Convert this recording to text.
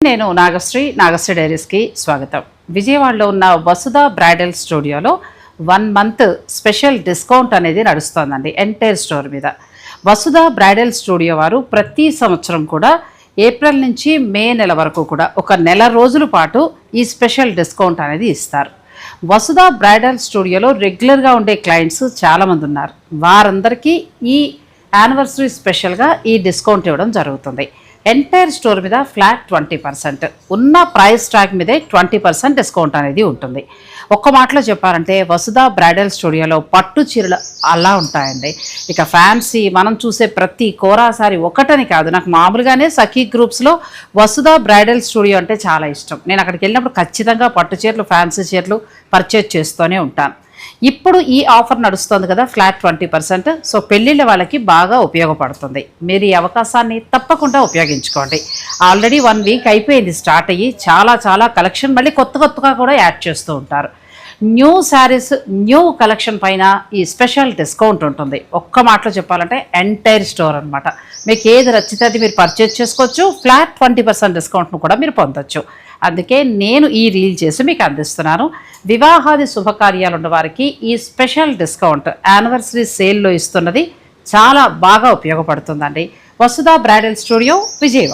నేను నాగశ్రీ నాగశ్రీ డైరీస్కి స్వాగతం. విజయవాడలో ఉన్న వసుధ బ్రైడల్ స్టూడియోలో వన్ మంత్ స్పెషల్ డిస్కౌంట్ అనేది నడుస్తోందండి ఎంటైర్ స్టోర్ మీద. వసుధ బ్రైడల్ స్టూడియో వారు ప్రతి సంవత్సరం కూడా ఏప్రిల్ నుంచి మే నెల వరకు కూడా ఒక నెల రోజుల పాటు ఈ స్పెషల్ డిస్కౌంట్ అనేది ఇస్తారు. వసుధ బ్రైడల్ స్టూడియోలో రెగ్యులర్గా ఉండే క్లయింట్స్ చాలామంది ఉన్నారు. వారందరికీ ఈ యానివర్సరీ స్పెషల్గా ఈ డిస్కౌంట్ ఇవ్వడం జరుగుతుంది. ఎంటైర్ స్టోర్ మీద ఫ్లాట్ ట్వంటీ పర్సెంట్ ఉన్న ప్రైస్ ట్యాగ్ మీదే ట్వంటీ పర్సెంట్ డిస్కౌంట్ అనేది ఉంటుంది. ఒక్క మాటలో చెప్పాలంటే వసుధ బ్రైడల్ స్టూడియోలో పట్టు చీరలు అలా ఉంటాయండి. ఇక ఫ్యాన్సీ మనం చూసే ప్రతి కోరాసారి ఒకటని కాదు. నాకు మామూలుగానే సఖీ గ్రూప్స్లో వసుధ బ్రైడల్ స్టూడియో అంటే చాలా ఇష్టం. నేను అక్కడికి వెళ్ళినప్పుడు ఖచ్చితంగా పట్టు చీరలు ఫ్యాన్సీ చీరలు పర్చేజ్ చేస్తూనే ఉంటాను. ఇప్పుడు ఈ ఆఫర్ నడుస్తుంది కదా ఫ్లాట్ ట్వంటీ పర్సెంట్. సో పెళ్ళిళ్ళ వాళ్ళకి బాగా ఉపయోగపడుతుంది. మీరు ఈ అవకాశాన్ని తప్పకుండా ఉపయోగించుకోండి. ఆల్రెడీ వన్ వీక్ అయిపోయింది స్టార్ట్ అయ్యి చాలా చాలా కలెక్షన్ మళ్ళీ కొత్త కొత్తగా కూడా యాడ్ చేస్తూ ఉంటారు. న్యూ శారీస్ న్యూ కలెక్షన్ పైన ఈ స్పెషల్ డిస్కౌంట్ ఉంటుంది. ఒక్క మాటలో చెప్పాలంటే ఎంటైర్ స్టోర్ అనమాట మీకు ఏది నచ్చితే అది మీరు పర్చేజ్ చేసుకోవచ్చు. ఫ్లాట్ ట్వంటీ పర్సెంట్ డిస్కౌంట్ను కూడా మీరు పొందొచ్చు. అందుకే నేను ఈ రీల్ చేసి మీకు అందిస్తున్నాను. వివాహాది శుభకార్యాలు ఉన్న వారికి ఈ స్పెషల్ డిస్కౌంట్ యానివర్సరీ సేల్లో ఇస్తున్నది చాలా బాగా ఉపయోగపడుతుందండి. Vasudha bridal studio Vijayawada.